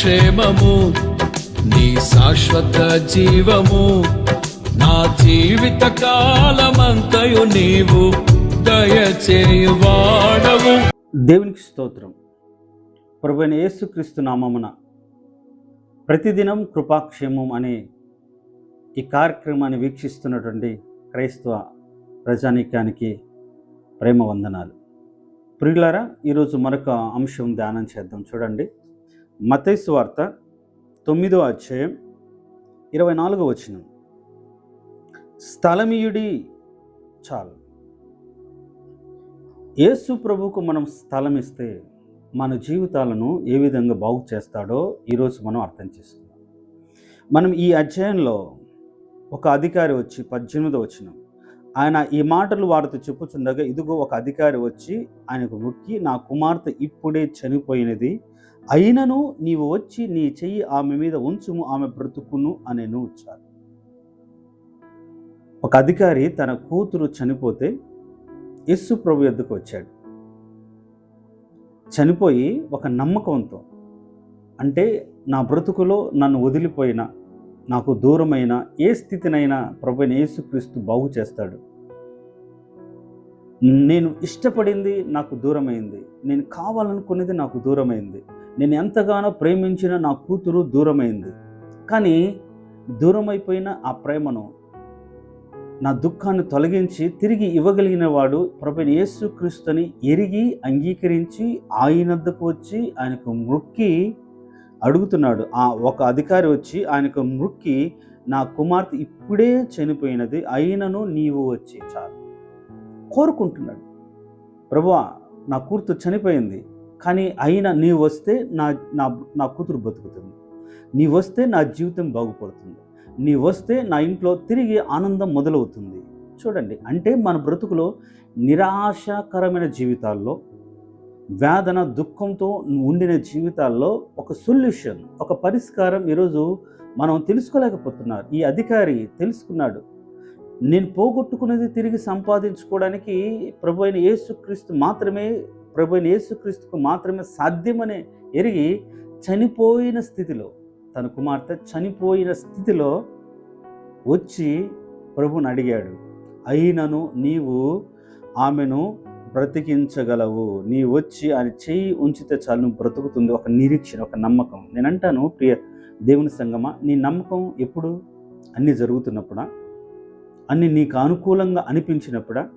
క్షేమము నీ శాశ్వత జీవము నా జీవిత కాలమంతయు నీవు దయచేయువాడవు దేవునికి స్తోత్రం. ప్రభుని యేసుక్రీస్తు నామమున ప్రతిదినం కృపాక్షేమం అనే ఈ కార్యక్రమాన్ని వీక్షిస్తున్నటువంటి క్రైస్తవ ప్రజానీకానికి ప్రేమ వందనాలు. ప్రియులారా ఈరోజు మరొక అంశం ధ్యానం చేద్దాం. చూడండి. మతైసు వార్త తొమ్మిదో అధ్యాయం ఇరవై నాలుగో వచ్చిన స్థలమీయుడి చాలు. యేసు ప్రభుకు మనం స్థలం ఇస్తే మన జీవితాలను ఏ విధంగా బాగు చేస్తాడో ఈరోజు మనం అర్థం చేసుకుందాం. మనం ఈ అధ్యాయంలో ఒక అధికారి వచ్చి పద్దెనిమిదో వచ్చిన ఆయన ఈ మాటలు వారితో చెప్పుచుండగా ఇదిగో ఒక అధికారి వచ్చి ఆయనకు ముక్కి నా కుమార్తె ఇప్పుడే చనిపోయినది అయినను నీవు వచ్చి నీ చెయ్యి ఆమె మీద ఉంచుము ఆమె బ్రతుకును అనేను వచ్చారు ఒక అధికారి తన కూతురు చనిపోతే యస్సు ప్రభు ఎద్దుకు వచ్చాడు. చనిపోయి ఒక నమ్మకంతో అంటే నా బ్రతుకులో నన్ను వదిలిపోయిన నాకు దూరమైన ఏ స్థితినైనా ప్రభుని యేసుక్రీస్తు బాగు చేస్తాడు. నేను ఇష్టపడింది నాకు దూరమైంది నేను కావాలనుకునేది నాకు దూరమైంది. నేను ఎంతగానో ప్రేమించిన నా కూతురు దూరమైంది. కానీ దూరమైపోయిన ఆ ప్రేమను నా దుఃఖాన్ని తొలగించి తిరిగి ఇవ్వగలిగిన వాడు ప్రభుని యేసుక్రీస్తుని ఎరిగి అంగీకరించి ఆయనద్దకు వచ్చి ఆయనకు మృక్కి అడుగుతున్నాడు. ఆ ఒక అధికారి వచ్చి ఆయనకు మృక్కి నా కుమార్తె ఇప్పుడే చనిపోయినది అయినను నీవు వచ్చి చాలు. కోరుకుంటున్నాడు. ప్రభువా నా కూతురు చనిపోయింది కానీ అయినా నీ వస్తే నా నా నా కూతురు బతుకుతుంది. నీ వస్తే నా జీవితం బాగుపడుతుంది. నీ వస్తే నా ఇంట్లో తిరిగి ఆనందం మొదలవుతుంది. చూడండి అంటే మన బ్రతుకులో నిరాశాకరమైన జీవితాల్లో వేదన దుఃఖంతో ఉండిన జీవితాల్లో ఒక సొల్యూషన్ ఒక పరిష్కారం ఈరోజు మనం తెలుసుకోలేకపోతున్నారు. ఈ అధికారి తెలుసుకున్నాడు. నేను పోగొట్టుకున్నది తిరిగి సంపాదించుకోవడానికి ప్రభు అయిన యేసుక్రీస్తు మాత్రమే ప్రభు యేసుక్రీస్తుకు మాత్రమే సాధ్యమనే ఎరిగి చనిపోయిన స్థితిలో తన కుమార్తె చనిపోయిన స్థితిలో వచ్చి ప్రభుని అడిగాడు అయినను నీవు ఆమెను బ్రతికించగలవు. నీ వచ్చి ఆయన చేయి ఉంచితే చాలు నువ్వు బ్రతుకుతుంది. ఒక నిరీక్షణ ఒక నమ్మకం. నేను అంటాను ప్రియ దేవుని సంగమా నీ నమ్మకం ఎప్పుడు అన్నీ జరుగుతున్నప్పుడా? అన్ని నీకు అనుకూలంగా అనిపించినప్పుడా?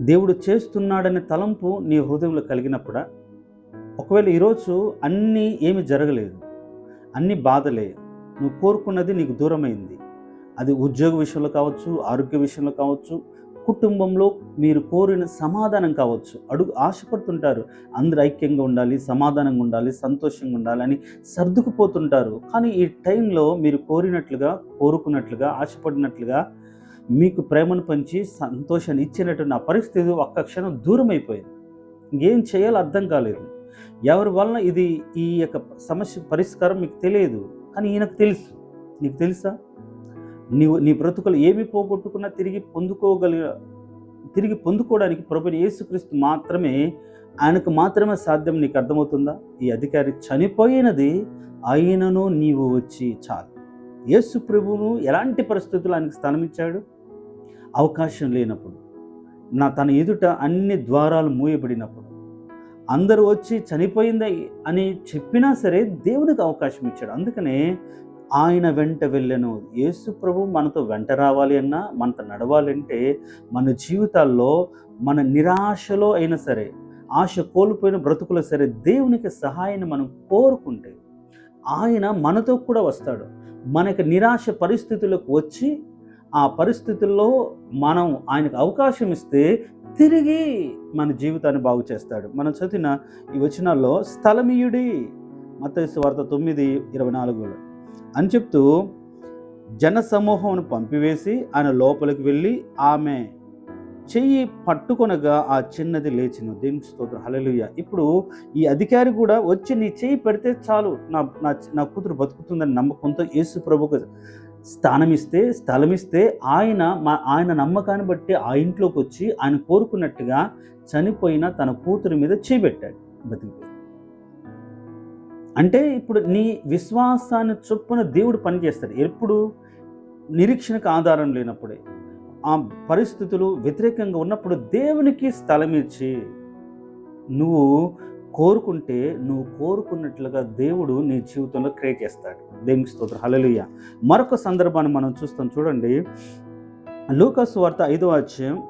దేవుడు చేస్తున్నాడనే తలంపు నీ హృదయంలో కలిగినప్పుడా? ఒకవేళ ఈరోజు అన్నీ ఏమి జరగలేదు అన్ని బాధలే నువ్వు కోరుకున్నది నీకు దూరమైంది. అది ఉద్యోగ విషయంలో కావచ్చు ఆరోగ్య విషయంలో కావచ్చు కుటుంబంలో మీరు కోరిన సమాధానం కావచ్చు. అడుగు ఆశపడుతుంటారు. అందరు ఐక్యంగా ఉండాలి సమాధానంగా ఉండాలి సంతోషంగా ఉండాలి అని సర్దుకుపోతుంటారు. కానీ ఈ టైంలో మీరు కోరినట్లుగా కోరుకున్నట్లుగా ఆశపడినట్లుగా మీకు ప్రేమను పంచి సంతోషాన్ని ఇచ్చినటువంటి ఆ పరిస్థితి ఒక్క క్షణం దూరం అయిపోయింది ఏం చేయాలో అర్థం కాలేదు. ఎవరి వలన ఇది ఈ యొక్క సమస్య పరిష్కారం మీకు తెలియదు కానీ ఈయనకు తెలుసు. నీకు తెలుసా? నీవు నీ బ్రతుకులు ఏమి పోగొట్టుకున్నా తిరిగి పొందుకోగలిగ తిరిగి పొందుకోవడానికి ప్రభుని యేసుక్రీస్తు మాత్రమే ఆయనకు మాత్రమే సాధ్యం నీకు అర్థమవుతుందా? ఈ అధికారి చనిపోయినది ఆయనను నీవు వచ్చి చాలు. యేసు ప్రభువును ఎలాంటి పరిస్థితులు ఆయనకు స్థానమిచ్చాడు? అవకాశం లేనప్పుడు నా తన ఎదుట అన్ని ద్వారాలు మూయబడినప్పుడు అందరూ వచ్చి చనిపోయింది అని చెప్పినా సరే దేవునికి అవకాశం ఇచ్చాడు. అందుకనే ఆయన వెంట వెళ్ళను. యేసు ప్రభు మనతో వెంట రావాలి అన్నా మనతో నడవాలంటే మన జీవితాల్లో మన నిరాశలో అయినా సరే ఆశ కోల్పోయిన బ్రతుకులో సరే దేవునికి సహాయాన్ని మనం కోరుకుంటే ఆయన మనతో కూడా వస్తాడు. మనకి నిరాశ పరిస్థితులకు వచ్చి ఆ పరిస్థితుల్లో మనం ఆయనకు అవకాశం ఇస్తే తిరిగి మన జీవితాన్ని బాగు చేస్తాడు. మనం చదివిన ఈ వచనాల్లో స్థలమీయుడి మత్తయి వార్త తొమ్మిది ఇరవై నాలుగులో. అని చెప్తూ జనసమూహమును పంపివేసి ఆయన లోపలికి వెళ్ళి ఆమె చెయ్యి పట్టుకొనగా ఆ చిన్నది లేచిను. దేవునికి స్తోత్ర. హల్లెలూయా. ఇప్పుడు ఈ అధికారి కూడా వచ్చి నీ చెయ్యి పెడితే చాలు నా నా కూతురు బతుకుతుందని నమ్మకంతో యేసు ప్రభుకు స్థానం ఇస్తే స్థలం ఇస్తే ఆయన మా ఆయన నమ్మకాన్ని బట్టి ఆ ఇంట్లోకి వచ్చి ఆయన కోరుకున్నట్టుగా చనిపోయిన తన కూతురు మీద చేపెట్టాడు బతికిపోయి అంటే ఇప్పుడు నీ విశ్వాసాన్ని చొప్పున దేవుడు పనిచేస్తాడు. ఎప్పుడు? నిరీక్షణకు ఆధారం లేనప్పుడే. ఆ పరిస్థితులు వ్యతిరేకంగా ఉన్నప్పుడు దేవునికి స్థలం ఇచ్చి నువ్వు కోరుకుంటే నువ్వు కోరుకున్నట్లుగా దేవుడు నీ జీవితంలో క్రియేట్ చేస్తాడు. దేవునికి స్తోత్రం. హల్లెలూయా. మరొక సందర్భాన్ని మనం చూస్తాం. చూడండి. లూకస్ వార్త ఐదో అధ్యాయం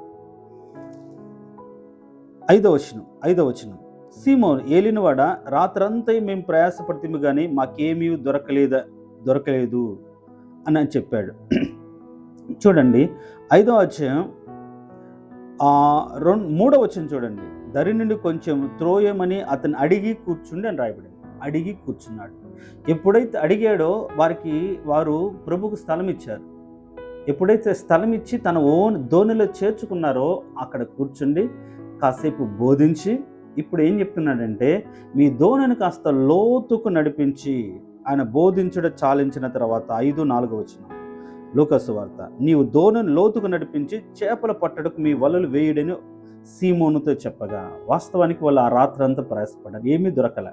ఐదో వచనం ఐదో వచనం. సీమోన్ ఏలినవాడ రాత్రంతా మేము ప్రయాసపడితే కానీ మాకేమీ దొరకలేదా దొరకలేదు అని అని చెప్పాడు. చూడండి. ఐదో అధ్యాయం రెండు మూడో వచ్చిన చూడండి. దరి నుండి కొంచెం త్రోయమని అతను అడిగి కూర్చుండి అని రాయబడింది. అడిగి కూర్చున్నాడు. ఎప్పుడైతే అడిగాడో వారికి వారు ప్రభుకు స్థలం ఇచ్చారు. ఎప్పుడైతే స్థలం ఇచ్చి తన ఓన్ ధోనిలో చేర్చుకున్నారో అక్కడ కూర్చుండి కాసేపు బోధించి ఇప్పుడు ఏం చెప్తున్నాడంటే మీ ధోనిని కాస్త లోతుకు నడిపించి ఆయన బోధించుట చాలించిన తర్వాత ఐదు నాలుగు వచ్చిన లోకసు వార్త. నీవు ధోనిని లోతుకు నడిపించి చేపల పట్టడకు మీ వలలు వేయుడని సీమోనుతో చెప్పగా వాస్తవానికి వాళ్ళు ఆ రాత్రంతా ప్రయాసపడ్డారు. ఏమీ దొరకల.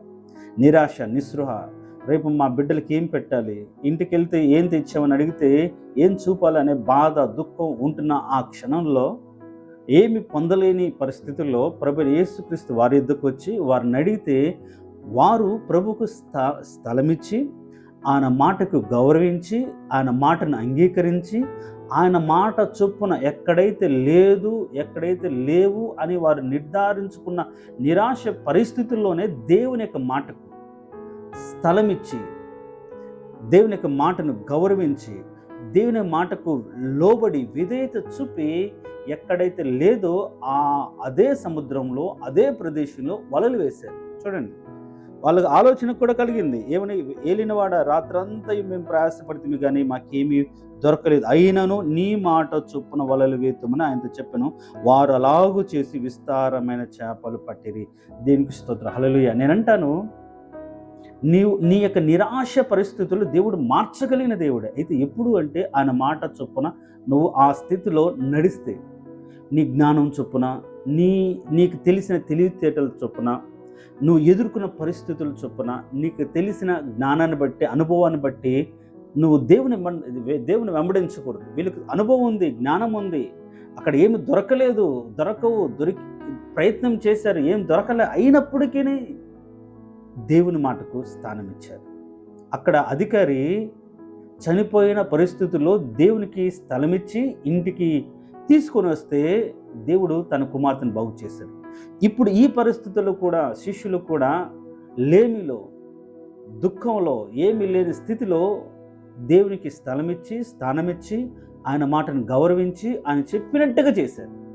నిరాశ నిస్పృహ. రేపు మా బిడ్డలకి ఏం పెట్టాలి? ఇంటికి వెళ్తే ఏం తెచ్చామని అడిగితే ఏం చూపాలి అనే బాధ దుఃఖం ఉంటున్న ఆ క్షణంలో ఏమి పొందలేని పరిస్థితుల్లో ప్రభు యేసుక్రీస్తు వారి ఇద్దరికి వచ్చి వారిని అడిగితే వారు ప్రభుకు స్థ స్థలమిచ్చి ఆయన మాటకు గౌరవించి ఆయన మాటను అంగీకరించి ఆయన మాట చొప్పున ఎక్కడైతే లేదు ఎక్కడైతే లేవు అని వారు నిర్ధారించుకున్న నిరాశ పరిస్థితుల్లోనే దేవుని యొక్క మాటకు స్థలమిచ్చి దేవుని యొక్క మాటను గౌరవించి దేవుని మాటకు లోబడి విధేయత చూపి ఎక్కడైతే లేదో ఆ అదే సముద్రంలో అదే ప్రదేశంలో వలలు వేశారు. చూడండి. వాళ్ళకి ఆలోచన కూడా కలిగింది. ఏమని? ఏలినవాడ రాత్రంతా మేము ప్రయాసపడుతుంది కానీ మాకేమీ దొరకలేదు. అయినను నీ మాట చొప్పున వలలు వేతుమని ఆయనతో చెప్పాను. వారు అలాగూ చేసి విస్తారమైన చేపలు పట్టిరి. దీనికి స్తోత్ర? హలలుయ నేనంటాను నీవు నీ యొక్క నిరాశ పరిస్థితులు దేవుడు మార్చగలిగిన దేవుడే. అయితే ఎప్పుడు అంటే ఆయన మాట చొప్పున నువ్వు ఆ స్థితిలో నడిస్తే నీ జ్ఞానం చొప్పున నీ నీకు తెలిసిన తెలివితేటల చొప్పున నువ్వు ఎదుర్కొన్న పరిస్థితుల చొప్పున నీకు తెలిసిన జ్ఞానాన్ని బట్టి అనుభవాన్ని బట్టి నువ్వు దేవుని దేవుని వెంబడించకూడదు. వీళ్ళకి అనుభవం ఉంది జ్ఞానం ఉంది. అక్కడ ఏమి దొరకలేదు దొరకవు దొరికి ప్రయత్నం చేశారు ఏం దొరకలే అయినప్పటికీ దేవుని మాటకు స్థానం ఇచ్చారు. అక్కడ అధికారి చనిపోయిన పరిస్థితుల్లో దేవునికి స్థలమిచ్చి ఇంటికి తీసుకొని వస్తే దేవుడు తన కుమార్తెను బాగు చేశాడు. ఇప్పుడు ఈ పరిస్థితుల్లో కూడా శిష్యులు కూడా లేమిలో దుఃఖంలో ఏమీ లేని స్థితిలో దేవునికి స్థలమిచ్చి స్థానమిచ్చి ఆయన మాటను గౌరవించి ఆయన చెప్పినట్టుగా చేశారు.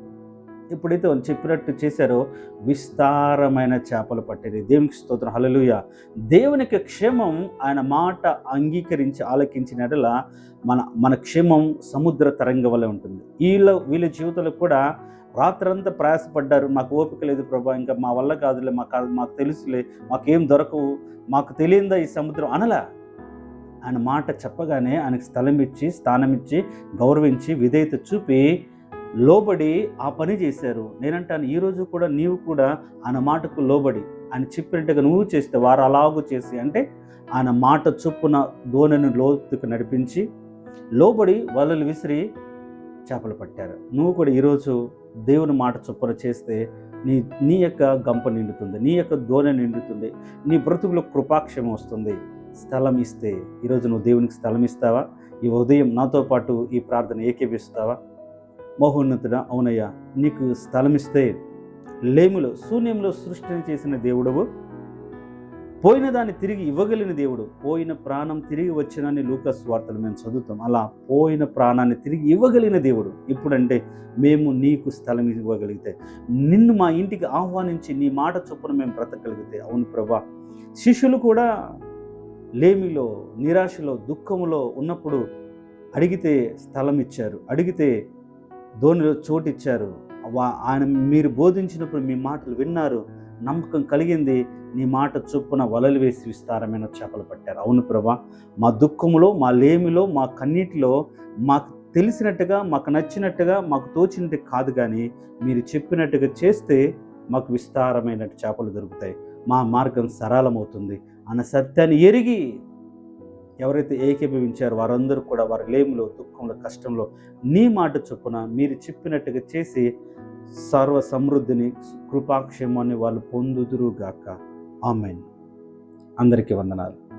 ఎప్పుడైతే వాళ్ళు చెప్పినట్టు చేశారో విస్తారమైన చేపలు పట్టేది. దేవునికి స్తోత్రం. హలలుయ దేవునికి క్షేమం ఆయన మాట అంగీకరించి ఆలకించినట్ల మన మన క్షేమం సముద్ర తరంగ వలె ఉంటుంది. వీళ్ళ వీళ్ళ జీవితంలో కూడా రాత్రంతా ప్రయాసపడ్డారు. మాకు ఓపిక లేదు ప్రభా ఇంకా మా వల్ల కాదులే మాకు మాకు తెలుసులే మాకేం దొరకవు మాకు తెలియందా ఈ సముద్రం అనలా? ఆయన మాట చెప్పగానే ఆయనకు స్థలం ఇచ్చి స్థానం ఇచ్చి గౌరవించి విధేయత చూపి లోబడి ఆ పని చేశారు. నేనంటాను ఈరోజు కూడా నీవు కూడా ఆయన మాటకు లోబడి ఆయన చెప్పినట్టుగా నువ్వు చేస్తే వారు అలాగూ చేసి అంటే ఆయన మాట చొప్పున దోణను లోతుకు నడిపించి లోబడి వలలు విసిరి చేపలు పట్టారు. నువ్వు కూడా ఈరోజు దేవుని మాట చొప్పున చేస్తే నీ నీ యొక్క గంప నిండుతుంది నీ యొక్క దోణె నిండుతుంది నీ బ్రతుకులో కృపాక్షేమం వస్తుంది. స్థలం ఇస్తే ఈరోజు నువ్వు దేవునికి స్థలం ఇస్తావా? ఈ ఉదయం నాతో పాటు ఈ ప్రార్థన ఏకీపిస్తావా మహోన్నతుడా అవునయ్యా నీకు స్థలం ఇస్తే లేములో శూన్యంలో సృష్టిని చేసిన దేవుడవు. పోయిన దాన్ని తిరిగి ఇవ్వగలిగిన దేవుడు. పోయిన ప్రాణం తిరిగి వచ్చినని లూకస్ వార్తలు మేము చదువుతాం. అలా పోయిన ప్రాణాన్ని తిరిగి ఇవ్వగలిగిన దేవుడు. ఇప్పుడంటే మేము నీకు స్థలం ఇవ్వగలిగితే నిన్ను మా ఇంటికి ఆహ్వానించి నీ మాట చొప్పున మేము బ్రతకగలిగితే. అవును ప్రభా శిష్యులు కూడా లేమిలో నిరాశలో దుఃఖములో ఉన్నప్పుడు అడిగితే స్థలం ఇచ్చారు. అడిగితే ధోనిలో చోటిచ్చారు వా- ఆయన మీరు బోధించినప్పుడు మీ మాటలు విన్నారు. నమ్మకం కలిగింది నీ మాట చొప్పున వలలు వేసి విస్తారమైన చేపలు పట్టారు. అవును ప్రభా మా దుఃఖంలో మా లేమిలో మా కన్నీటిలో మాకు తెలిసినట్టుగా మాకు నచ్చినట్టుగా మాకు తోచినట్టు కాదు కానీ మీరు చెప్పినట్టుగా చేస్తే మాకు విస్తారమైన చేపలు దొరుకుతాయి. మా మార్గం సరళమవుతుంది. అన్న సత్యాన్ని ఎరిగి ఎవరైతే ఏకీభవించారో వారందరూ కూడా వారి లేములో దుఃఖంలో కష్టంలో నీ మాట చొప్పున మీరు చెప్పినట్టుగా చేసి సర్వ సమృద్ధిని కృపాక్షేమాన్ని వాళ్ళు పొందుదురుగాక. ఆమెన్. అందరికీ వందనాలు.